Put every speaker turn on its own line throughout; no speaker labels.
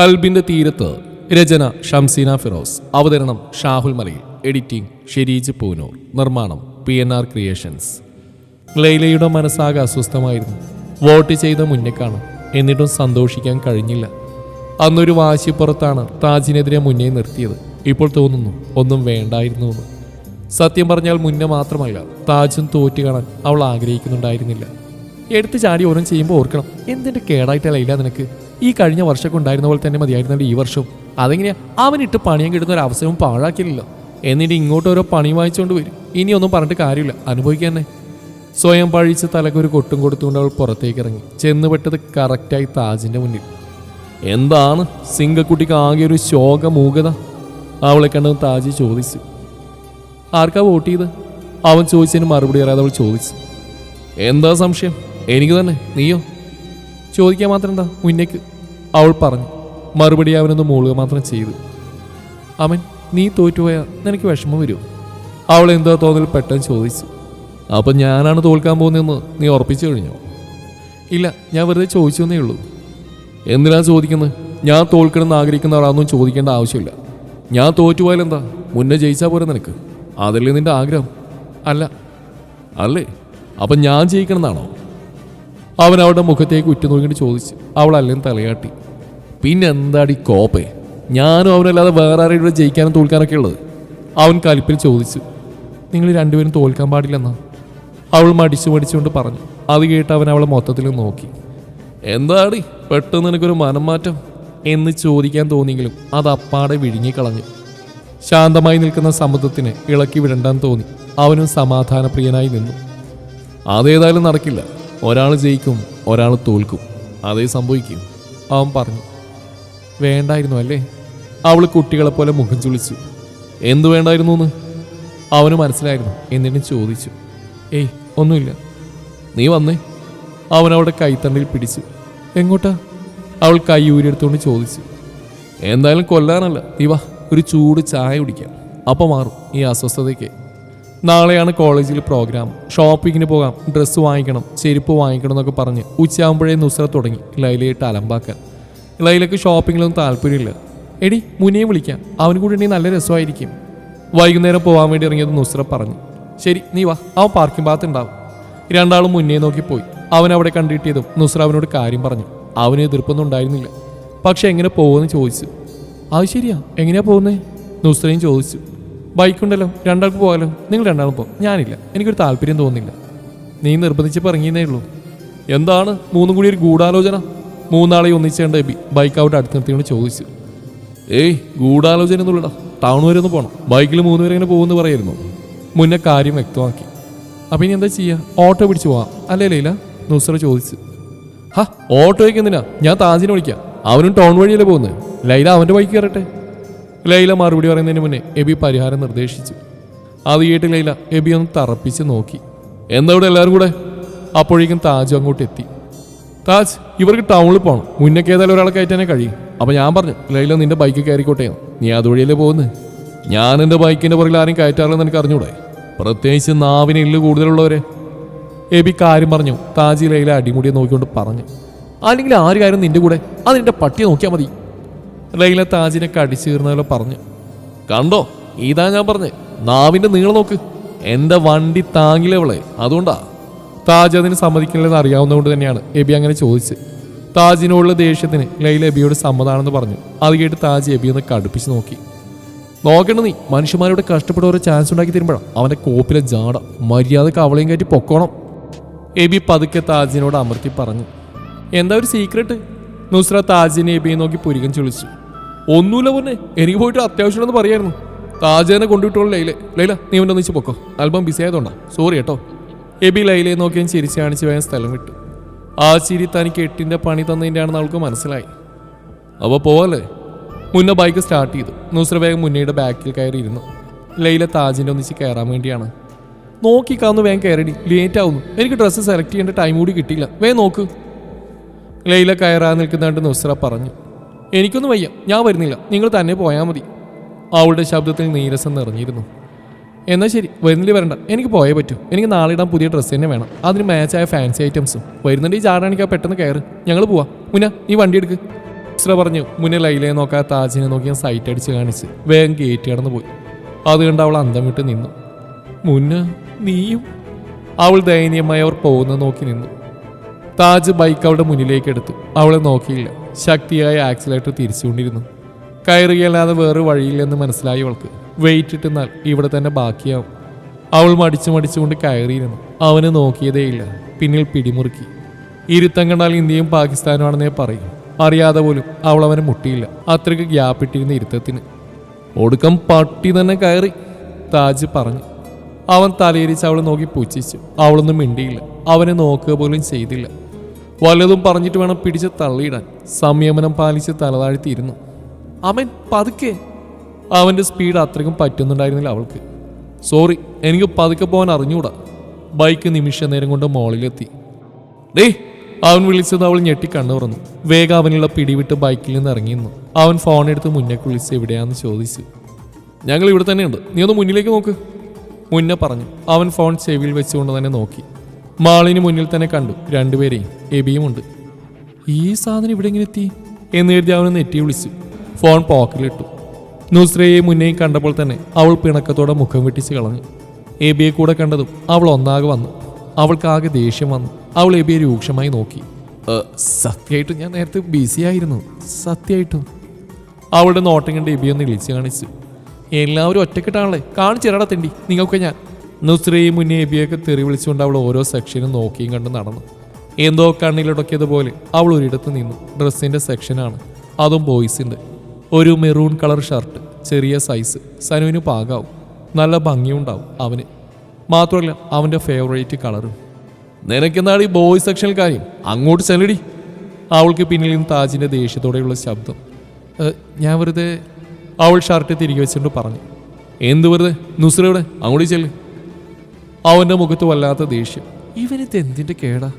കൽബിന്റെ തീരത്ത് രചന ഷംസീന ഫിറോസ് അവതരണം ഷാഹുൽ മലയിൽ എഡിറ്റിംഗ് ഷെരീജ് പൂനൂർ നിർമ്മാണം പി എൻ ആർ ക്രിയേഷൻസ്. ലൈലയുടെ മനസ്സാകെ അസ്വസ്ഥമായിരുന്നു. വോട്ട് ചെയ്ത മുന്നേ കാണും എന്നിട്ടും സന്തോഷിക്കാൻ കഴിഞ്ഞില്ല. അന്നൊരു വാശിപ്പുറത്താണ് താജിനെതിരെ മുന്നേ നിർത്തിയത്. ഇപ്പോൾ തോന്നുന്നു ഒന്നും വേണ്ടായിരുന്നു എന്ന്. സത്യം പറഞ്ഞാൽ മുന്നേ മാത്രമല്ല താജും തോറ്റു കാണാൻ അവൾ ആഗ്രഹിക്കുന്നുണ്ടായിരുന്നില്ല. എടുത്ത് ചാടി ഓരോ ചെയ്യുമ്പോൾ ഓർക്കണം എന്തിന്റെ കേടായിട്ടല്ല ഇല്ല നിനക്ക്? ഈ കഴിഞ്ഞ വർഷമൊക്കെ ഉണ്ടായിരുന്ന പോലെ തന്നെ മതിയായിരുന്നല്ലോ ഈ വർഷവും. അതെങ്ങനെയാ? അവനിട്ട് പണിയാൻ കിട്ടുന്ന ഒരു അവസരവും പാഴാക്കില്ലല്ലോ. എന്നിട്ട് ഇങ്ങോട്ട് ഓരോ പണി വാങ്ങിച്ചുകൊണ്ട് വരും. ഇനിയൊന്നും പറഞ്ഞിട്ട് കാര്യമില്ല. അനുഭവിക്കാൻ തന്നെ. സ്വയം പഴിച്ച് തലക്കൊരു കൊട്ടും കൊടുത്തുകൊണ്ട് അവൾ പുറത്തേക്ക് ഇറങ്ങി. ചെന്നുപെട്ടത് കറക്റ്റായി താജിന്റെ മുന്നിൽ. എന്താണ്? സിംഗക്കുട്ടിക്ക് ആകെ ഒരു ശോകമൂകത. അവളെ കണ്ടത് താജി ചോദിച്ചു. ആർക്കാ വോട്ട് ചെയ്ത് അവൻ ചോദിച്ചതിന് മറുപടി അറിയാതെ അവൾ ചോദിച്ചു. എന്താ സംശയം? എനിക്ക് തന്നെ. നീയോ? ചോദിക്കാൻ മാത്രം എന്താ? മുന്നേക്ക് അവൾ പറഞ്ഞു. മറുപടി അവനൊന്ന് മൂളുക മാത്രം ചെയ്തു. അവൻ നീ തോറ്റുപോയാൽ നിനക്ക് വിഷമം വരുമോ? അവൾ എന്താ തോന്നൽ പെട്ടെന്ന് ചോദിച്ചു. അപ്പം ഞാനാണ് തോൽക്കാൻ പോകുന്നതെന്ന് നീ ഉറപ്പിച്ചു കഴിഞ്ഞോ? ഇല്ല ഞാൻ വെറുതെ ചോദിച്ചു എന്നേ ഉള്ളൂ. എന്തിനാ ചോദിക്കുന്നത്? ഞാൻ തോൽക്കണമെന്ന് ആഗ്രഹിക്കുന്നവരാണെന്നും ചോദിക്കേണ്ട ആവശ്യമില്ല. ഞാൻ തോറ്റുപോയാൽ എന്താ? മുന്നേ ജയിച്ചാൽ പോരെ നിനക്ക്? അതല്ലേ നിന്റെ ആഗ്രഹം? അല്ല. അല്ലേ? അപ്പം ഞാൻ ജയിക്കണമെന്നാണോ? അവൻ അവളുടെ മുഖത്തേക്ക് ഉറ്റുനോക്കിയിട്ട് ചോദിച്ചു അവൾ അല്ലെങ്കിൽ തലയാട്ടി. പിന്നെ എന്താടി കോപ്പേ? ഞാനും അവനല്ലാതെ വേറെ ആരെയും ജയിക്കാനും തോൽക്കാനൊക്കെ ഉള്ളത്? അവൻ കലിപ്പിൽ ചോദിച്ചു. നിങ്ങൾ രണ്ടുപേരും തോൽക്കാൻ പാടില്ലെന്നാ? അവൾ മടിച്ചു മടിച്ചുകൊണ്ട് പറഞ്ഞു. അത് കേട്ട് അവൻ അവളെ മൊത്തത്തിൽ നോക്കി. എന്താടി? പെട്ടെന്ന് എനിക്കൊരു മനം മാറ്റം എന്ന് ചോദിക്കാൻ തോന്നിയെങ്കിലും അത് അപ്പാടെ വിഴുങ്ങിക്കളഞ്ഞു ശാന്തമായി നിൽക്കുന്ന സമുദ്രത്തിന് ഇളക്കി വിടണ്ടാൻ തോന്നി. അവനും സമാധാനപ്രിയനായി നിന്നു. അതേതായാലും നടക്കില്ല. ഒരാൾ ജയിക്കും ഒരാൾ തോൽക്കും. അതേ സംഭവിക്കും. അവൻ പറഞ്ഞു വേണ്ടായിരുന്നു അല്ലേ? അവൾ കുട്ടികളെ പോലെ മുഖം ചുളിച്ചു. എന്തു വേണ്ടായിരുന്നു എന്ന്? അവന് മനസ്സിലായിരുന്നു. എന്നിട്ട് ചോദിച്ചു ഏയ് ഒന്നുമില്ല. നീ വന്നേ. അവൻ അവളുടെ കൈത്തണ്ടിൽ പിടിച്ചു. എങ്ങോട്ടാ? അവൾ കൈ ഊരിയെടുത്തുകൊണ്ട് ചോദിച്ചു എന്തായാലും കൊല്ലാനല്ല. നീ വാ ഒരു ചൂട് ചായ കുടിക്കാം. അപ്പം മാറും ഈ അസ്വസ്ഥതയ്ക്ക്. നാളെയാണ് കോളേജിൽ പ്രോഗ്രാം. ഷോപ്പിങ്ങിന് പോകാം ഡ്രസ്സ് വാങ്ങിക്കണം ചെരുപ്പ് വാങ്ങിക്കണം എന്നൊക്കെ പറഞ്ഞ് ഉച്ചയാകുമ്പോഴേ നുസ്ര തുടങ്ങി ലൈലയിട്ട് അലമ്പാക്കാൻ. ലൈലക്ക് ഷോപ്പിങ്ങിലൊന്നും താല്പര്യമില്ല. എടി മുനിയെ വിളിക്കാം. അവന് കൂടി ഉണ്ടെങ്കിൽ നല്ല രസമായിരിക്കും. വൈകുന്നേരം പോകാൻ വേണ്ടി ഇറങ്ങിയത് നുസ്ര പറഞ്ഞു. ശരി നീ വാ. അവൻ പാർക്കിംഗ് ഭാഗത്ത് ഉണ്ടാവും. രണ്ടാളും മുന്നേ നോക്കി പോയി. അവൻ അവിടെ കണ്ടിട്ടിയതും നുസ്ര അവനോട് കാര്യം പറഞ്ഞു. അവന് എതിർപ്പൊന്നും ഉണ്ടായിരുന്നില്ല. പക്ഷെ എങ്ങനെ പോകുമെന്ന് ചോദിച്ചു. അത് ശരിയാ. എങ്ങനെയാ പോകുന്നേ? നുസ്രയും ചോദിച്ചു. ബൈക്കുണ്ടല്ലോ രണ്ടാൾക്ക് പോകാലോ. നിങ്ങൾ രണ്ടാളും പോകും ഞാനില്ല. എനിക്കൊരു താല്പര്യം തോന്നുന്നില്ല. നീ നിർബന്ധിച്ച് പറഞ്ഞേ ഉള്ളൂ. എന്താണ്? മൂന്നും കൂടി ഒരു ഗൂഢാലോചന. മൂന്നാളെ ഒന്നിച്ചേണ്ട എബി ബൈക്ക് അവിടെ അടുത്ത് നിർത്തിക്കൊണ്ട് ചോദിച്ചു. ഏയ് ഗൂഢാലോചന ഒന്നുമില്ലടാ ടൗൺ വരെ ഒന്ന് പോകണം ബൈക്കിൽ മൂന്ന് പേരെ ഇങ്ങനെ പോകുമെന്ന് പറയായിരുന്നു. മുന്നേ കാര്യം വ്യക്തമാക്കി. അപ്പം ഇനി എന്താ ചെയ്യുക ഓട്ടോ പിടിച്ചു പോവാം. അല്ലേ ലൈല? നുസറ ചോദിച്ചു. ഹാ ഓട്ടോയ്ക്ക് എന്തിനാ? ഞാൻ താജിനെ വിളിക്കാം. അവനും ടൗൺ വഴിയല്ലേ പോകുന്നത്. ലൈല അവന്റെ ബൈക്ക് കയറട്ടെ. ലൈല മറുപടി പറയുന്നതിന് മുന്നേ എബി പരിഹാരം നിർദ്ദേശിച്ചു. അത് കേട്ട് ലൈല എബി ഒന്ന് തറപ്പിച്ച് നോക്കി. എന്താ ഇവിടെ എല്ലാവരും കൂടെ? അപ്പോഴേക്കും താജു അങ്ങോട്ട് എത്തി. താജ് ഇവർക്ക് ടൗണിൽ പോകണം മുന്നൊക്കെ ഏതായാലും ഒരാളെ കയറ്റാനേ കഴിയും. അപ്പം ഞാൻ പറഞ്ഞു ലൈല നിന്റെ ബൈക്ക് കയറിക്കോട്ടെ. നീ അതുവഴിയല്ലേ പോകുന്നത് ഞാൻ എന്റെ ബൈക്കിന്റെ പുറകിൽ ആരും കയറ്റാറില്ലെന്ന് എനിക്ക് അറിഞ്ഞൂടെ? പ്രത്യേകിച്ച് നാവിന് ഇല്ല കൂടുതലുള്ളവരെ. എബി കാര്യം പറഞ്ഞു. താജി ലൈല അടിമുടിയെ നോക്കിക്കൊണ്ട് പറഞ്ഞു. അല്ലെങ്കിൽ ആര് കാര്യം നിന്റെ കൂടെ? അത് നിന്റെ പട്ടിയെ നോക്കിയാൽ മതി. ലൈല താജിനെ കടിച്ചീർന്നപോലെ പറഞ്ഞു. കണ്ടോ? ഇതാ ഞാൻ പറഞ്ഞേ. നാവിന്റെ നീളം നോക്ക്. എന്റെ വണ്ടി താങ്ങിലവളെ അതുകൊണ്ടാ. താജ് അതിന് സമ്മതിക്കില്ലെന്ന് അറിയാവുന്നതുകൊണ്ട് തന്നെയാണ് എബി അങ്ങനെ ചോദിച്ചത്. താജിനോടുള്ള ദേഷ്യത്തിന് ലൈല എബിയോട് സമ്മതാണെന്ന് പറഞ്ഞു. അത് കേട്ട് താജ് എബി ഒന്ന് കടുപ്പിച്ച് നോക്കി. നോക്കണ്ട നീ. മനുഷ്യന്മാരോട് കഷ്ടപ്പെട്ട് ഓരോ ചാൻസ് ഉണ്ടാക്കി തരുമ്പോഴാണ് അവന്റെ കോപ്പിലെ ജാട. മര്യാദയ്ക്ക് അവളെയും കയറ്റി പൊക്കോണം. എബി പതുക്കെ താജിനോട് അമർത്തി പറഞ്ഞു. എന്താ ഒരു സീക്രട്ട് നുസ്ര താജിനെ എബിയെ നോക്കി പുരികം ചൊളിച്ചു ഒന്നുമില്ല പൊന്നെ എനിക്ക് പോയിട്ട് അത്യാവശ്യമുണ്ടെന്ന് പറയായിരുന്നു. താജേനെ കൊണ്ടുവിട്ടോളൂ ലൈലെ. ലൈല നീ അവന്റെ ഒന്നിച്ച് പൊക്കോ. അല്പം ബിസി ആയതുകൊണ്ടാ. സോറി കേട്ടോ. എബി ലൈലയെ നോക്കിയും ചിരിച്ച് കാണിച്ച് വേഗം സ്ഥലം വിട്ടു. ആ ചിരി തനിക്ക് എട്ടിന്റെ പണി തന്നതിന്റെയാണെന്ന് അവൾക്ക് മനസ്സിലായി. അപ്പോൾ പോവല്ലേ? മുന്നേ ബൈക്ക് സ്റ്റാർട്ട് ചെയ്തു. നുസ്ര വേഗം മുന്നയുടെ ബാക്കിൽ കയറി ഇരുന്നു ലൈല താജിന്റെ ഒന്നിച്ച് കയറാൻ വേണ്ടിയാണ്. നോക്കിക്കാന്ന് വേഗം കയറി ലേറ്റ് ആവുന്നു. എനിക്ക് ഡ്രസ്സ് സെലക്ട് ചെയ്യേണ്ട ടൈം കൂടി കിട്ടിയില്ല. വേഗം നോക്ക്. ലൈല കയറാൻ നിൽക്കുന്നതായിട്ട് നുസ്ര പറഞ്ഞു. എനിക്കൊന്നും വയ്യ. ഞാൻ വരുന്നില്ല. നിങ്ങൾ തന്നെ പോയാൽ മതി. അവളുടെ ശബ്ദത്തിൽ നീരസം നിറഞ്ഞിരുന്നു. എന്നാൽ ശരി. വരുന്നില്ല വരണ്ട. എനിക്ക് പോയേ പറ്റൂ. എനിക്ക് നാളെ ഇടാൻ പുതിയ ഡ്രസ്സ് തന്നെ വേണം. അതിന് മാച്ചായ ഫാൻസി ഐറ്റംസും. വരുന്നുണ്ട് ഈ ചാടാണിക്കാ പെട്ടെന്ന് കയറ്. ഞങ്ങൾ പോവാം. മുന നീ വണ്ടി എടുക്ക്. ഇസ്ര പറഞ്ഞു. മുന ലൈലയെ നോക്കാതെ താജിനെ നോക്കി സൈറ്റ് അടിച്ച് കാണിച്ച് വേഗം ഗേറ്റ് കടന്നു പോയി. അത് കണ്ട് അവൾ അന്തം വിട്ട് നിന്നു. മുന്ന നീയും? അവൾ ദയനീയമായി അവർ പോകുന്നത് നോക്കി നിന്നു. താജ് ബൈക്ക് അവളുടെ മുന്നിലേക്ക് എടുത്തു. അവളെ നോക്കിയില്ല. ശക്തിയായ ആക്സിലേറ്റർ തിരിച്ചുകൊണ്ടിരുന്നു. കയറുകയല്ലാതെ വേറെ വഴിയില്ലെന്ന് മനസ്സിലായി അവൾക്ക്. വെയിറ്റ് ഇട്ടെന്നാൽ ഇവിടെ തന്നെ ബാക്കിയാവും. അവൾ മടിച്ചു മടിച്ചുകൊണ്ട് കയറിയിരുന്നു. അവന് നോക്കിയതേയില്ല. പിന്നിൽ പിടിമുറുക്കി. ഇരുത്തം കണ്ടാൽ ഇന്ത്യയും പാകിസ്ഥാനുമാണെന്നേ പറയും. അറിയാതെ പോലും അവൾ അവനെ മുട്ടിയില്ല. അത്രയ്ക്ക് ഗ്യാപ്പ് ഇട്ടിരുന്ന ഇരുത്തത്തിന്. ഒടുക്കം പട്ടി തന്നെ കയറി താജ് പറഞ്ഞു. അവൻ തലയിരിച്ച് അവളെ നോക്കി പുച്ഛിച്ചു. അവളൊന്നും മിണ്ടിയില്ല. അവനെ നോക്കുക പോലും ചെയ്തില്ല. വല്ലതും പറഞ്ഞിട്ട് വേണം പിടിച്ച് തള്ളിയിടാൻ. സംയമനം പാലിച്ച് തലതാഴ്ത്തിയിരുന്നു അവൻ പതുക്കെ അവന്റെ സ്പീഡ് അത്രയ്ക്കും പറ്റുന്നുണ്ടായിരുന്നില്ല അവൾക്ക്. സോറി എനിക്ക് പതുക്കെ പോകാൻ അറിഞ്ഞുകൂടാ ബൈക്ക് നിമിഷ നേരം കൊണ്ട് മോളിലെത്തി. ഡേ അവൻ വിളിച്ചത് അവൾ ഞെട്ടി കണ്ണു തുറന്നു. വേഗം അവനുള്ള പിടിവിട്ട് ബൈക്കിൽ നിന്ന് ഇറങ്ങിയിരുന്നു. അവൻ ഫോൺ എടുത്ത് വിളിച്ച് എവിടെയാന്ന് ചോദിച്ചു. ഞങ്ങൾ ഇവിടെ തന്നെയുണ്ട്. നീ ഒന്ന് മുന്നിലേക്ക് നോക്ക്. മുന്നേ പറഞ്ഞു. അവൻ ഫോൺ ചെവിയിൽ വെച്ചുകൊണ്ട് തന്നെ നോക്കി. മാളിന് മുന്നിൽ തന്നെ കണ്ടു രണ്ടുപേരെയും. എബിയും ഉണ്ട്. ഈ സാധനം ഇവിടെ എങ്ങനെ എത്തി? എന്ന് കരുതി അവനെ നെറ്റി വിളിച്ചു. ഫോൺ പോക്കറ്റിലിട്ടു നുസ്രയെ മുന്നേയും കണ്ടപ്പോൾ തന്നെ അവൾ പിണക്കത്തോടെ മുഖം വെട്ടിച്ച് കളഞ്ഞു. എബിയെ കൂടെ കണ്ടതും അവൾ ഒന്നാകെ വന്നു. അവൾക്ക് ആകെ ദേഷ്യം വന്നു. അവൾ എബിയെ രൂക്ഷമായി നോക്കി. "ഏ, സത്യമായിട്ടും ഞാൻ നേരത്തെ ബിസി ആയിരുന്നു. സത്യമായിട്ടും അവളുടെ നോട്ടം കണ്ട് എബി ഒന്ന് വിളിച്ച് കാണിച്ചു. എല്ലാവരും ഒറ്റക്കെട്ടാണല്ലേ? കാണിച്ചിരടത്തിണ്ടി നിങ്ങൾക്ക് ഞാൻ നുസ്രയും മുന്നേബിയൊക്കെ തെറി വിളിച്ചുകൊണ്ട് അവൾ ഓരോ സെക്ഷനും നോക്കിയും കണ്ട് നടന്നു. എന്തോ കണ്ണിലിടക്കിയതുപോലെ അവൾ ഒരിടത്ത് നിന്നു. ഡ്രസ്സിന്റെ സെക്ഷനാണ്. അതും ബോയ്സിന്റെ ഒരു മെറൂൺ കളർ ഷർട്ട് ചെറിയ സൈസ്. സനുവിന് പാകാവും. നല്ല ഭംഗിയുണ്ടാവും അവന്. മാത്രമല്ല അവന്റെ ഫേവറേറ്റ് കളറും നിനക്കെന്നാണ് ഈ ബോയ്സ് സെക്ഷനിൽ കാര്യം? അങ്ങോട്ട് ചെല്ലടി. അവൾക്ക് പിന്നിൽ നിന്ന് താജിന്റെ ദേഷ്യത്തോടെയുള്ള ശബ്ദം. "ഏ, ഞാൻ വെറുതെ അവൾ ഷർട്ട് തിരികെ വെച്ചുകൊണ്ട് പറഞ്ഞു. എന്ത് വെറുതെ? നുസ്രയുടെ അങ്ങോട്ട് ചെല്ല്. അവന്റെ മുഖത്ത് വല്ലാത്ത ദേഷ്യം. ഇവനിത് എന്തിന്റെ കേടാ?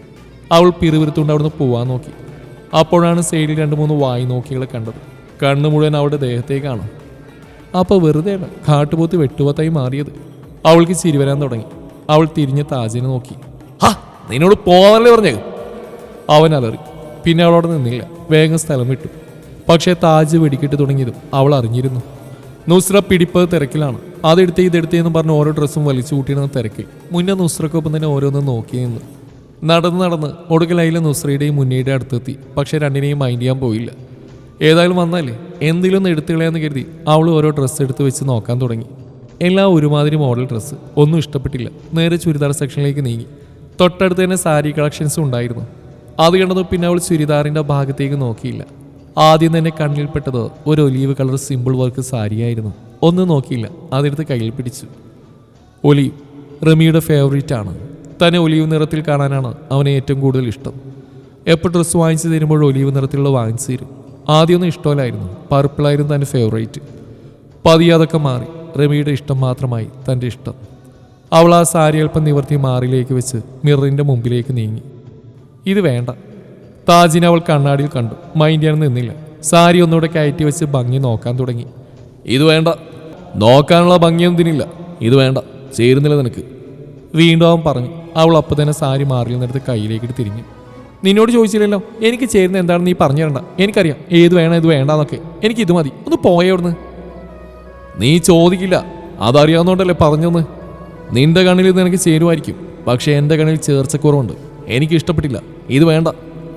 അവൾ പിറുപിരുത്തുകൊണ്ട് അവിടുന്ന് പോവാൻ നോക്കി. അപ്പോഴാണ് സൈഡിൽ രണ്ട് മൂന്ന് വായി നോക്കികളെ കണ്ടത്. കണ്ണ് മുഴുവൻ അവളുടെ ദേഹത്തേക്കാണ്. അപ്പൊ വെറുതെയാണ് കാട്ടുപോത്ത് വെട്ടുപോത്തായി മാറിയത്. അവൾക്ക് ചിരി വരാൻ തുടങ്ങി. അവൾ തിരിഞ്ഞ് താജിനെ നോക്കി. ഹാ നിന്നോട് പോവാനല്ലേ പറഞ്ഞേ? അവൻ അലറി. പിന്നെ അവളോട് നിന്നില്ല. വേഗം സ്ഥലം വിട്ടു. പക്ഷേ താജ് വെടിക്കിട്ട് തുടങ്ങിയതും അവൾ അറിഞ്ഞിരുന്നു. നുസ്ര പിടിപ്പത് തിരക്കിലാണ്. അതെടുത്ത് ഇതെടുത്ത് എന്ന് പറഞ്ഞ് ഓരോ ഡ്രസ്സും വലിച്ചു കൂട്ടിയിരുന്ന തിരക്കിൽ മുന്നേ നുസ്രക്കൊപ്പം തന്നെ ഓരോന്നും നോക്കി നിന്നു. നടന്ന് നടന്ന് ഒടുക്കലായിലെ നുസ്രയുടെയും മുന്നയുടെ അടുത്തെത്തി. പക്ഷെ രണ്ടിനെയും മൈൻഡ് ചെയ്യാൻ പോയില്ല. ഏതായാലും വന്നാലേ എന്തെങ്കിലും ഒന്ന് എടുത്തു കളയാന്ന് കരുതി അവൾ ഓരോ ഡ്രസ്സ് എടുത്ത് വെച്ച് നോക്കാൻ തുടങ്ങി. എല്ലാം ഒരുമാതിരി മോഡൽ ഡ്രസ്സ് ഒന്നും ഇഷ്ടപ്പെട്ടില്ല. നേരെ ചുരിദാർ സെക്ഷനിലേക്ക് നീങ്ങി. തൊട്ടടുത്ത് തന്നെ സാരി കളക്ഷൻസും ഉണ്ടായിരുന്നു. അത് കണ്ടതും പിന്നെ അവൾ ചുരിദാറിന്റെ ഭാഗത്തേക്ക് നോക്കിയില്ല. ആദ്യം തന്നെ കണ്ണിൽപ്പെട്ടത് ഒരു ഒലീവ് കളർ സിമ്പിൾ വർക്ക് സാരിയായിരുന്നു. ഒന്നും നോക്കിയില്ല. അതെടുത്ത് കയ്യിൽ പിടിച്ചു. ഒലീവ് റമിയുടെ ആണ്. തന്നെ ഒലീവ് നിറത്തിൽ കാണാനാണ് അവനെ ഏറ്റവും കൂടുതൽ ഇഷ്ടം. എപ്പോൾ ഡ്രസ്സ് വാങ്ങിച്ചു തരുമ്പോൾ ഒലീവ് നിറത്തിലുള്ള വാങ്ങിച്ചു തരും. ആദ്യമൊന്നും ഇഷ്ടമല്ലായിരുന്നു. പർപ്പിളായിരുന്നു തന്റെ ഫേവറേറ്റ് പതിയെ അതൊക്കെ മാറി. റമിയുടെ ഇഷ്ടം മാത്രമായി തന്റെ ഇഷ്ടം. അവൾ ആ സാരി അല്പം നിവർത്തി മാറിലേക്ക് വെച്ച് മിററിന്റെ മുമ്പിലേക്ക് നീങ്ങി. ഇത് വേണ്ട. താജിനെ അവൾ കണ്ണാടിയിൽ കണ്ടു. മൈൻഡ് ചെയ്യാൻ നിന്നില്ല. സാരി ഒന്നുകൂടെ കയറ്റി വെച്ച് ഭംഗി നോക്കാൻ തുടങ്ങി. ഇത് വേണ്ട. നോക്കാനുള്ള ഭംഗിയൊന്നും തിന്നില്ല ഇത് വേണ്ട. ചേരുന്നില്ല നിനക്ക്. വീണ്ടും അവൻ പറഞ്ഞു. അവൾ അപ്പം തന്നെ സാരി മാറിയിൽ നിന്നെടുത്ത് കയ്യിലേക്ക് തിരിഞ്ഞു. നിന്നോട് ചോദിച്ചില്ലല്ലോ എനിക്ക് ചേരുന്ന എന്താണെന്ന് നീ പറഞ്ഞു തരണ്ട. എനിക്കറിയാം. ഏത് വേണം ഇത് വേണ്ടെന്നൊക്കെ. എനിക്ക് ഇത് മതി. ഒന്ന് പോയേ അവിടുന്ന്. നീ ചോദിക്കില്ല. അതറിയാവുന്നോണ്ടല്ലേ പറഞ്ഞെന്ന്. നിന്റെ കണ്ണിൽ ഇത് എനിക്ക് ചേരുമായിരിക്കും. പക്ഷേ എന്റെ കണ്ണിൽ ചേർച്ചക്കുറവുണ്ട്. എനിക്ക് ഇഷ്ടപ്പെട്ടില്ല. ഇത് വേണ്ട.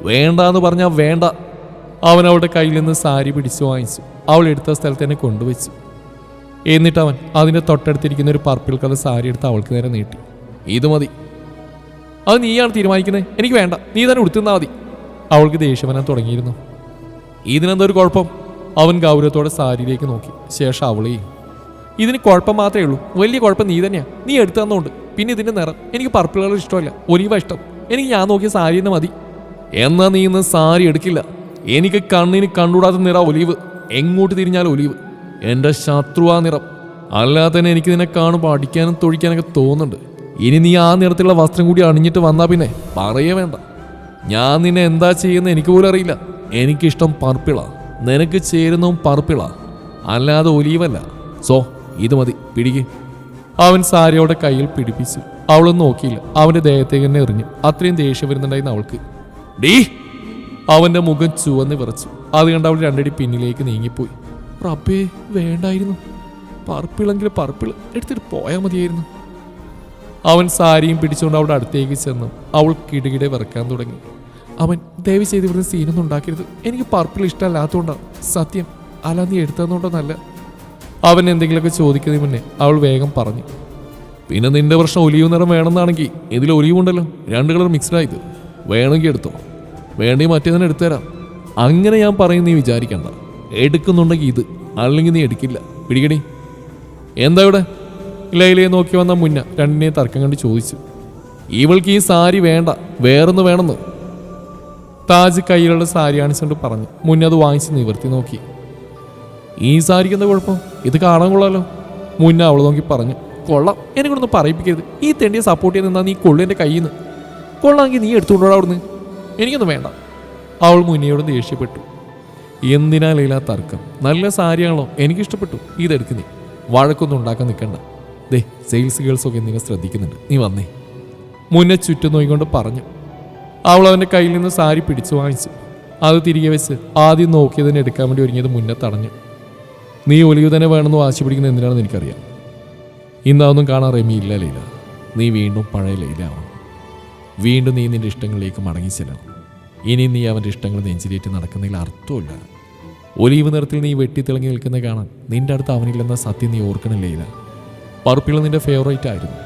വേണ്ട എന്ന് പറഞ്ഞാൽ വേണ്ട. അവൻ അവളുടെ കയ്യിൽ നിന്ന് സാരി പിടിച്ചു വാങ്ങിച്ചു. അവൾ എടുത്ത സ്ഥലത്ത് തന്നെ കൊണ്ടുവച്ചു. എന്നിട്ട് അവൻ അതിന്റെ തൊട്ടടുത്തിരിക്കുന്ന ഒരു പർപ്പിൾ കളർ സാരി എടുത്ത് അവൾക്ക് നേരെ നീട്ടി. ഇത് മതി. അത് നീയാണ് തീരുമാനിക്കുന്നത് എനിക്ക് വേണ്ട. നീ തന്നെ ഉടുത്തുന്നാ മതി. അവൾക്ക് ദേഷ്യം വരാൻ തുടങ്ങിയിരുന്നു. ഇതിനെന്താ ഒരു കുഴപ്പം? അവൻ ഗൗരവത്തോടെ സാരിയിലേക്ക് നോക്കി. ശേഷം അവളെയും ഇതിന് കുഴപ്പം മാത്രമേ ഉള്ളൂ. വലിയ കുഴപ്പം നീ തന്നെയാണ് നീ എടുത്തു തന്നോണ്ട്. പിന്നെ ഇതിന്റെ നിറം. എനിക്ക് പർപ്പിൾ കളർ ഇഷ്ടമല്ല. ഒരീവ ഇഷ്ടം. എനിക്ക് ഞാൻ നോക്കിയ സാരി തന്നെ മതി. എന്നാ നീ ഇന്ന് സാരി എടുക്കില്ല. എനിക്ക് കണ്ണിന് കണ്ടുകൂടാത്ത നിറ ഒലീവ്. എങ്ങോട്ട് തിരിഞ്ഞാലും ഒലിവ്. എന്റെ ശത്രുവാ നിറം. അല്ലാതെ തന്നെ എനിക്ക് നിന്നെ കാണുമ്പോൾ അടിക്കാനും തൊഴിക്കാനൊക്കെ തോന്നുന്നുണ്ട്. ഇനി നീ ആ നിറത്തിലുള്ള വസ്ത്രം കൂടി അണിഞ്ഞിട്ട് വന്നാ പിന്നെ പറയേ വേണ്ട. ഞാൻ നിന്നെ എന്താ ചെയ്യുന്ന എനിക്ക് പോലും അറിയില്ല. എനിക്കിഷ്ടം പർപ്പിള. നിനക്ക് ചേരുന്നതും പർപ്പിള. അല്ലാതെ ഒലീവല്ല. സോ ഇത് മതി. പിടിക്ക്. അവൻ സാരിയോടെ കയ്യിൽ പിടിപ്പിച്ചു. അവളൊന്നും നോക്കിയില്ല. അവന്റെ ദേഹത്തേക്ക് തന്നെ എറിഞ്ഞു. അത്രയും ദേഷ്യം വരുന്നുണ്ടായിരുന്നു അവൾക്ക്. ഡീ! അവന്റെ മുഖം ചുവന്ന് വിറച്ചു. അത് കണ്ട് അവൾ രണ്ടടി പിന്നിലേക്ക് നീങ്ങിപ്പോയി. റബ്ബേ വേണ്ടായിരുന്നു. പറപ്പിളെങ്കിൽ പറപ്പിൾ എടുത്തിട്ട് പോയാൽ മതിയായിരുന്നു. അവൻ സാരിയും പിടിച്ചുകൊണ്ട് അവിടെ അടുത്തേക്ക് ചെന്നു. അവൾ കിടുകിടെ വിറക്കാൻ തുടങ്ങി. അവൻ ദയവ് ചെയ്ത് ഇവിടുന്ന് സീനൊന്നും ഉണ്ടാക്കരുത്. എനിക്ക് പർപ്പിൾ ഇഷ്ടമല്ലാത്തതുകൊണ്ടാണ് സത്യം അല്ല നീ എടുത്തതുകൊണ്ടൊന്നല്ല അവൻ എന്തെങ്കിലുമൊക്കെ ചോദിക്കുന്നതിന് മുന്നേ അവൾ വേഗം പറഞ്ഞു പിന്നെ നിന്റെ പ്രശ്നം ഒലിവ് നിറം വേണമെന്നാണെങ്കിൽ ഇതിൽ ഒലിവ് ഉണ്ടല്ലോ രണ്ട് കളർ മിക്സ്ഡ് വേണമെങ്കിൽ എടുത്തോ. വേണമെങ്കിൽ മറ്റേതിനെ എടുത്തുതരാം അങ്ങനെ ഞാൻ പറയും നീ വിചാരിക്കണ്ട. എടുക്കുന്നുണ്ടെങ്കിൽ ഇത്. അല്ലെങ്കിൽ നീ എടുക്കില്ല. പിടിക്കടി. എന്താ ഇവിടെ? ലൈലയെ നോക്കി വന്ന മുന്ന രണ്ടിനെയും തർക്കം കണ്ട് ചോദിച്ചു. ഇവൾക്ക് ഈ സാരി വേണ്ട. വേറൊന്ന് വേണമെന്ന്. താജ് കയ്യിലുള്ള സാരി ആണിച്ചുകൊണ്ട് പറഞ്ഞു. മുന്നേ അത് വാങ്ങിച്ച് നിവർത്തി നോക്കി. ഈ സാരിക്ക് എന്താ കുഴപ്പം? ഇത് കാണാൻ കൊള്ളാലോ. മുന്ന അവൾ നോക്കി പറഞ്ഞു. കൊള്ളാം. എന്നെ കൊണ്ടൊന്ന് പറയിപ്പിക്കരുത്. ഈ തെണ്ടിയെ സപ്പോർട്ട് ചെയ്ത് നിന്നാ നീ കൊള്ളു എന്റെ കയ്യിൽ നിന്ന് കൊള്ളാമെങ്കിൽ നീ എടുത്തുകൊണ്ടോടാ അവിടുന്ന്. എനിക്കൊന്നും വേണ്ട. അവൾ മുന്നയോട് ദേഷ്യപ്പെട്ടു. എന്തിനാ ലീല തർക്കം? നല്ല സാരിയാണല്ലോ. എനിക്കിഷ്ടപ്പെട്ടു. ഇതെടുക്ക് നീ. വഴക്കൊന്നും ഉണ്ടാക്കാൻ നിൽക്കണ്ട. ദേ സെയിൽസ് ഗേൾസൊക്കെ നിന്നെ ശ്രദ്ധിക്കുന്നുണ്ട്. നീ വന്നേ. മുന്നേ ചുറ്റും നോയിക്കൊണ്ട് പറഞ്ഞു. അവൾ അവന്റെ കയ്യിൽ നിന്ന് സാരി പിടിച്ചു വാങ്ങിച്ചു. അത് തിരികെ വെച്ച് ആദ്യം നോക്കിയതിനെ എടുക്കാൻ വേണ്ടി ഒരുങ്ങിയത് മുന്നേ തടഞ്ഞു. നീ ഒലിവ് തന്നെ വേണമെന്ന് വാശി പിടിക്കുന്ന എന്തിനാണെന്ന് എനിക്കറിയാം. ഇന്നതൊന്നും കാണാൻ റെമിയില്ല ലൈല. നീ വീണ്ടും പഴയ ലീലാവണം വീണ്ടും നീ നിന്റെ ഇഷ്ടങ്ങളിലേക്ക് മടങ്ങി ചെല്ലണം. ഇനി നീ അവന്റെ ഇഷ്ടങ്ങൾ നെഞ്ചിലേറ്റ് നടക്കുന്നതിൽ അർത്ഥമില്ല. ഒലീവ് നിറത്തിൽ നീ വെട്ടിത്തിളങ്ങി നിൽക്കുന്ന കാണാൻ നിന്റെ അടുത്ത് അവനില്ലെന്ന സത്യം നീ ഓർക്കണില്ലേ ഇല്ല പർപ്പിള നിന്റെ ഫേവറേറ്റ് ആയിരുന്നു.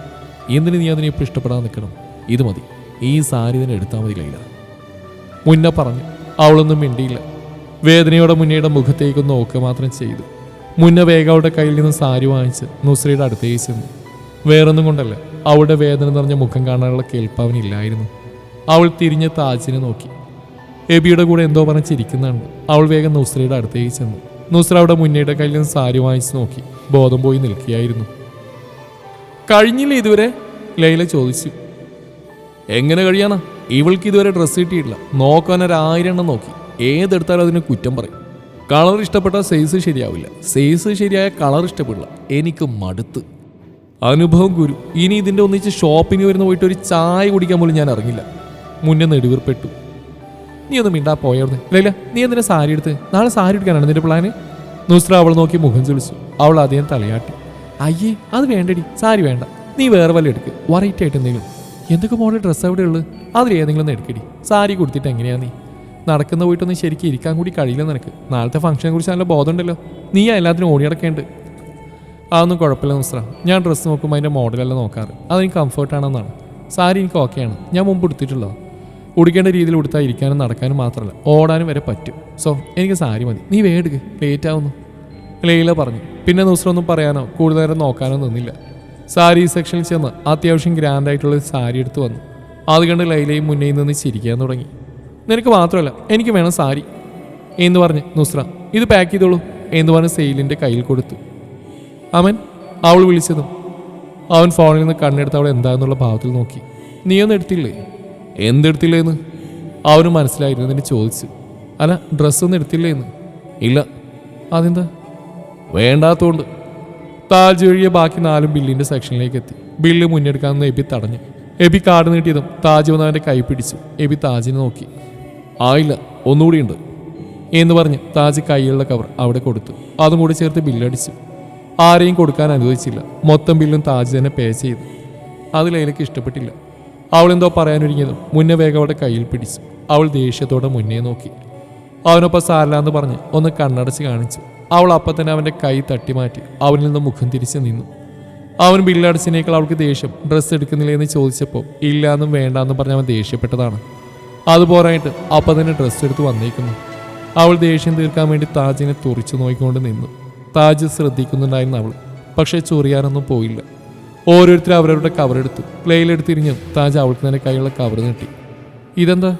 എന്തിന് നീ അതിനെ ഇപ്പോൾ ഇഷ്ടപ്പെടാൻ നിൽക്കണം? ഇത് മതി. ഈ സാരി തന്നെ എടുത്താൽ മതി ലൈല. മുന്ന പറഞ്ഞു അവളൊന്നും മിണ്ടിയില്ല. വേദനയോടെ മുന്നയുടെ മുഖത്തേക്ക് നോക്കുക മാത്രം ചെയ്തു. മുന്ന വേഗം അവളുടെ കയ്യിൽ നിന്ന് സാരി വാങ്ങിച്ച് നുസ്രയുടെ അടുത്തേക്ക് ചെന്നു. വേറൊന്നും കൊണ്ടല്ല അവളുടെ വേദന നിറഞ്ഞ മുഖം കാണാനുള്ള കേൾപ്പ് അവനില്ലായിരുന്നു അവൾ തിരിഞ്ഞ് താജിനെ നോക്കി. എബിയുടെ കൂടെ എന്തോ പറഞ്ഞ് ചിരിക്കുന്നുണ്ട്. അവൾ വേഗം നുസ്രയുടെ അടുത്തേക്ക് ചെന്നു. നുസ്ര അവിടെ മുന്നയുടെ കയ്യിൽ നിന്ന് സാരി വാങ്ങിച്ച് നോക്കി. ബോധം പോയി നിൽക്കുകയായിരുന്നു. കഴിഞ്ഞില്ല ഇതുവരെ? ലൈല ചോദിച്ചു. എങ്ങനെ കഴിയാനാ? ഇവൾക്ക് ഇതുവരെ ഡ്രസ്സ് കിട്ടിയിട്ടില്ല. നോക്കാൻ ഒരു ആയിരം എണ്ണം നോക്കി. ഏതെടുത്താലും അതിന് കുറ്റം പറയും. കളർ ഇഷ്ടപ്പെട്ട സൈസ് ശരിയാവില്ല. സൈസ് ശരിയായ കളർ ഇഷ്ടപ്പെടില്ല. എനിക്ക് മടുത്ത്. അനുഭവം ഗുരു ഇനി ഇതിന്റെ ഒന്നിച്ച് ഷോപ്പിംഗ് വരുന്ന പോയിട്ട് ഒരു ചായ കുടിക്കാൻ പോലും ഞാൻ ഇറങ്ങില്ല. മുന്നേ നെടുവീർപ്പെട്ടു. നീ ഒന്നും മിണ്ടാ പോയായിരുന്നു ലൈല നീ എന്തിനാ സാരി എടുത്ത്? നാളെ സാരി എടുക്കാനാണ് നിന്റെ പ്ലാന് നുസ്ര അവൾ നോക്കി മുഖം ചൊളിച്ചു. അവൾ ആദ്യം തലയാട്ടി. അയ്യേ അത് വേണ്ടടി സാരി വേണ്ട. നീ വേറെ വല്ല എടുക്ക്. വെറൈറ്റി ആയിട്ട് എന്തെങ്കിലും. എന്തൊക്കെ മോഡൽ ഡ്രസ്സ് അവിടെ ഉള്ളത് അതിൽ ഏതെങ്കിലും എടുക്കടി. സാരി കൊടുത്തിട്ട് എങ്ങനെയാ നീ? നടക്കുന്ന പോയിട്ടൊന്നും ശരിക്കും ഇരിക്കാൻ കൂടി കഴിയില്ല നിനക്ക്. നാളത്തെ ഫംഗ്ഷനെ കുറിച്ച് നല്ല ബോധമുണ്ടല്ലോ. നീ എല്ലാത്തിനും ഓടി നടക്കേണ്ട. അതൊന്നും കുഴപ്പമില്ല നുസ്ര. ഞാൻ ഡ്രസ്സ് നോക്കുമ്പോൾ അതിന്റെ മോഡലല്ല നോക്കാറ്. അതെനിക്ക് കംഫർട്ടാണെന്നാണ് സാരി എനിക്ക് ഓക്കെയാണ് ഞാൻ മുമ്പ് ഉടുത്തിട്ടുള്ളതാണ് ഉടുക്കേണ്ട രീതിയിൽ ഉടുത്താൽ ഇരിക്കാനും നടക്കാനും മാത്രമല്ല ഓടാനും വരെ പറ്റും. സോ എനിക്ക് സാരി മതി. നീ വേടുക്ക് ലേറ്റ് ആവുന്നു. ലൈല പറഞ്ഞു. പിന്നെ നുസ്ര ഒന്നും പറയാനോ? കൂടുതൽ നേരം നോക്കാനോ നിന്നില്ല. സാരി സെക്ഷനിൽ ചെന്ന് അത്യാവശ്യം ഗ്രാൻഡ് ആയിട്ടുള്ള സാരി എടുത്തു വന്നു. അത് കണ്ട് ലൈലയും മുന്നേ നിന്ന് ചിരിക്കാൻ തുടങ്ങി. നിനക്ക് മാത്രമല്ല എനിക്ക് വേണം സാരി. എന്ന് പറഞ്ഞ് നുസ്ര ഇത് പാക്ക് ചെയ്തോളൂ എന്ന് പറഞ്ഞ് സെയിലിന്റെ കയ്യിൽ കൊടുത്തു. അവൻ അവൾ വിളിച്ചതും അവൻ ഫോണിൽ നിന്ന് കണ്ണെടുത്ത് അവൾ എന്താണെന്നുള്ള ഭാവത്തിൽ നോക്കി. നീ ഒന്നും എടുത്തില്ലേ? എന്തെടുത്തില്ലേന്ന്? അവന് എന്നെ ചോദിച്ചു. അല്ല ഡ്രസ്സൊന്നും എടുത്തില്ലേന്ന്? ഇല്ല. അതെന്താ? വേണ്ടാത്തോണ്ട്. താജ് ഒഴിയെ ബാക്കി നാലും ബില്ലിന്റെ സെക്ഷനിലേക്ക് എത്തി. ബില്ല് മുന്നെടുക്കാമെന്ന് എബി തടഞ്ഞു. എബി കാർഡ് നീട്ടിയതും താജ് വന്ന് അവന്റെ കൈ പിടിച്ചു. എബി താജിനെ നോക്കി. ആയില്ല ഒന്നുകൂടിയുണ്ട് എന്ന് പറഞ്ഞ് താജ് കൈയുള്ള കവർ അവിടെ കൊടുത്തു. അതും കൂടി ചേർത്ത് ബില്ലടിച്ചു. ആരെയും കൊടുക്കാൻ അനുവദിച്ചില്ല. മൊത്തം ബില്ലും താജ് തന്നെ പേ ചെയ്തു. അത് ലൈലയ്ക്ക് ഇഷ്ടപ്പെട്ടില്ല. അവൾ എന്തോ പറയാനൊരുങ്ങിയതും. മുന്നേ വേഗം അവളുടെ കയ്യിൽ പിടിച്ചു. അവൾ ദേഷ്യത്തോടെ മുന്നേ നോക്കി. അവനൊപ്പം സാരലാന്ന് പറഞ്ഞ് ഒന്ന് കണ്ണടച്ച് കാണിച്ചു. അവൾ അപ്പം തന്നെ അവന്റെ കൈ തട്ടി മാറ്റി അവനിൽ നിന്ന് മുഖം തിരിച്ച് നിന്നു. അവൻ ബില്ലടച്ചിനേക്കാൾ അവൾക്ക് ദേഷ്യം ഡ്രസ്സ് എടുക്കുന്നില്ലേ? എന്ന് ചോദിച്ചപ്പോൾ ഇല്ലാന്നും വേണ്ടാന്നും പറഞ്ഞ് അവൻ ദേഷ്യപ്പെട്ടതാണ്. അതുപോരായിട്ട് അപ്പം തന്നെ ഡ്രസ്സ് എടുത്ത് വന്നേക്കുന്നു. അവൾ ദേഷ്യം തീർക്കാൻ വേണ്ടി താജിനെ തുറിച്ചു നോക്കിക്കൊണ്ട് നിന്നു. താജ് ശ്രദ്ധിക്കുന്നുണ്ടായിരുന്നു അവൾ. പക്ഷേ ചൊറിയാനൊന്നും പോയില്ല. ഓരോരുത്തർ അവരവരുടെ കവറെടുത്തു ലൈലെടുത്തിരിഞ്ഞു താജ് അവൾക്ക് തന്നെ കൈയുള്ള കവർ നീട്ടി. ഇതെന്താ?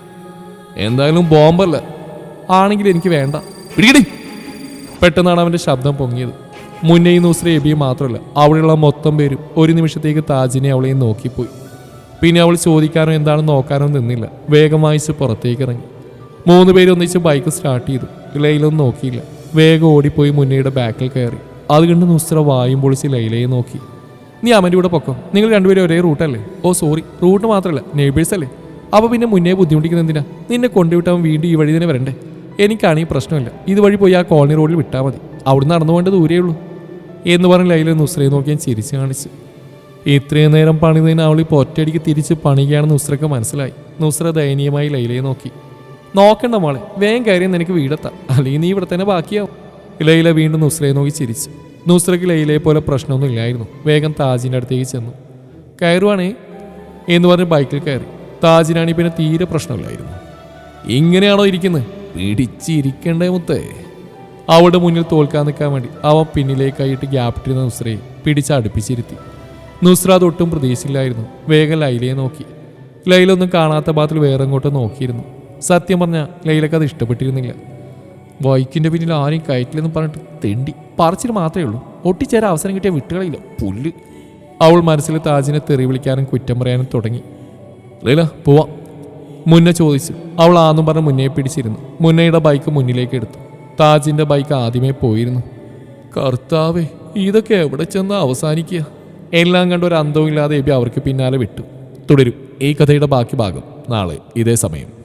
എന്തായാലും ബോംബല്ല ആണെങ്കിൽ എനിക്ക് വേണ്ട. പിടിക്കടി. പെട്ടെന്നാണ് അവന്റെ ശബ്ദം പൊങ്ങിയത്. മുന്നേയും നൂസ്ര എബിയും മാത്രമല്ല അവിടെയുള്ള മൊത്തം പേരും ഒരു നിമിഷത്തേക്ക് താജിനെ അവളെയും നോക്കിപ്പോയി. പിന്നെ അവൾ ചോദിക്കാനോ എന്താണെന്ന് നോക്കാനോ നിന്നില്ല. വേഗം വായിച്ച് പുറത്തേക്ക് ഇറങ്ങി. മൂന്ന് പേര് ഒന്നിച്ച് ബൈക്ക് സ്റ്റാർട്ട് ചെയ്തു. ലൈലൊന്നും നോക്കിയില്ല. വേഗം ഓടിപ്പോയി മുന്നയുടെ ബാക്കിൽ കയറി. അത് കണ്ട് നുസ്ര വായും പൊളിച്ച് ലൈലയെ നോക്കി. നീ അമ്മന്റെ കൂടെ പൊക്കോ. നിങ്ങൾ രണ്ടുപേരും ഒരേ റൂട്ടല്ലേ ഓ സോറി റൂട്ട് മാത്രമല്ല നെയ്ബേഴ്സ് അല്ലേ? അപ്പോൾ പിന്നെ മുന്നേ ബുദ്ധിമുട്ടിക്കുന്ന എന്തിനാ? നിന്നെ കൊണ്ടുവിട്ട് അവൻ വീണ്ടും ഈ വഴി തന്നെ വരണ്ടേ? എനിക്കാണീ പ്രശ്നമില്ല. ഇതുവഴി പോയി ആ കോളനി റോഡിൽ വിട്ടാൽ മതി. അവിടെ നടന്നു പോകേണ്ട ദൂരേ ഉള്ളൂ. എന്ന് പറഞ്ഞ് ലൈല നുസ്രയെ നോക്കി ഞാൻ ചിരിച്ചു കാണിച്ചു. ഇത്രയും നേരം പണിതതിന് അവൾ ഇപ്പോൾ ഒറ്റയടിക്ക് തിരിച്ച് പണിയുകയാണെന്ന് നുസ്രക്ക് മനസ്സിലായി. നുസ്ര ദയനീയമായി ലൈലയെ നോക്കി. നോക്കണ്ട മോളെ വേഗം കയറിയെന്ന് എനിക്ക് വീടെത്താം. അല്ലെങ്കിൽ നീ ഇവിടെ തന്നെ ബാക്കിയാവും. ലൈല വീണ്ടും നുസ്രയെ നോക്കി ചിരിച്ചു. നുസ്രയ്ക്ക് ലൈലയെ പോലെ പ്രശ്നമൊന്നും ഇല്ലായിരുന്നു. വേഗം താജിന്റെ അടുത്തേക്ക് ചെന്നു. കയറുവാണേ എന്ന് പറഞ്ഞ് ബൈക്കിൽ കയറി. താജിനാണി പിന്നെ തീരെ പ്രശ്നമില്ലായിരുന്നു. ഇങ്ങനെയാണോ ഇരിക്കുന്നത് പിടിച്ചിരിക്കണ്ടേ മുത്തേ. അവളുടെ മുന്നിൽ തോൽക്കാൻ നിൽക്കാൻ വേണ്ടി അവൻ പിന്നിലേക്കായിട്ട് ഗ്യാപ്പിട്ടിരുന്ന നുസ്രയെ പിടിച്ച് അടുപ്പിച്ചിരുത്തി. നുസ്ര അതൊട്ടും പ്രതീക്ഷയില്ലായിരുന്നു വേഗം ലൈലയെ നോക്കി. ലൈല ഒന്നും കാണാത്ത ഭാഗത്തിൽ വേറെ ഇങ്ങോട്ട് നോക്കിയിരുന്നു. സത്യം പറഞ്ഞാൽ ലൈലക്ക് അത് ഇഷ്ടപ്പെട്ടിരുന്നില്ല. ബൈക്കിന്റെ പിന്നിൽ ആരെയും കയറ്റില്ലെന്ന് പറഞ്ഞിട്ട് തെണ്ടി. പറിച്ചിട്ട് മാത്രമേ ഉള്ളൂ. ഒട്ടിച്ചേരാൻ അവസരം കിട്ടിയ വിട്ടുകളില്ല. പുല്ല്. അവൾ മനസ്സിൽ താജിനെ തെറി വിളിക്കാനും കുറ്റം പറയാനും തുടങ്ങി. അല്ല പോവാം. മുന്നെ ചോദിച്ചു. അവൾ ആന്നും പറഞ്ഞ് മുന്നേ പിടിച്ചിരുന്നു. മുന്നയുടെ ബൈക്ക് മുന്നിലേക്ക് എടുത്തു. താജിന്റെ ബൈക്ക് ആദ്യമേ പോയിരുന്നു. കർത്താവേ ഇതൊക്കെ എവിടെ ചെന്ന് അവസാനിക്കുക? എല്ലാം കണ്ട ഒരു അന്തവും ഇല്ലാതെ എബി അവർക്ക് പിന്നാലെ വിട്ടു. തുടരും. ഈ കഥയുടെ ബാക്കി ഭാഗം നാളെ ഇതേ സമയം.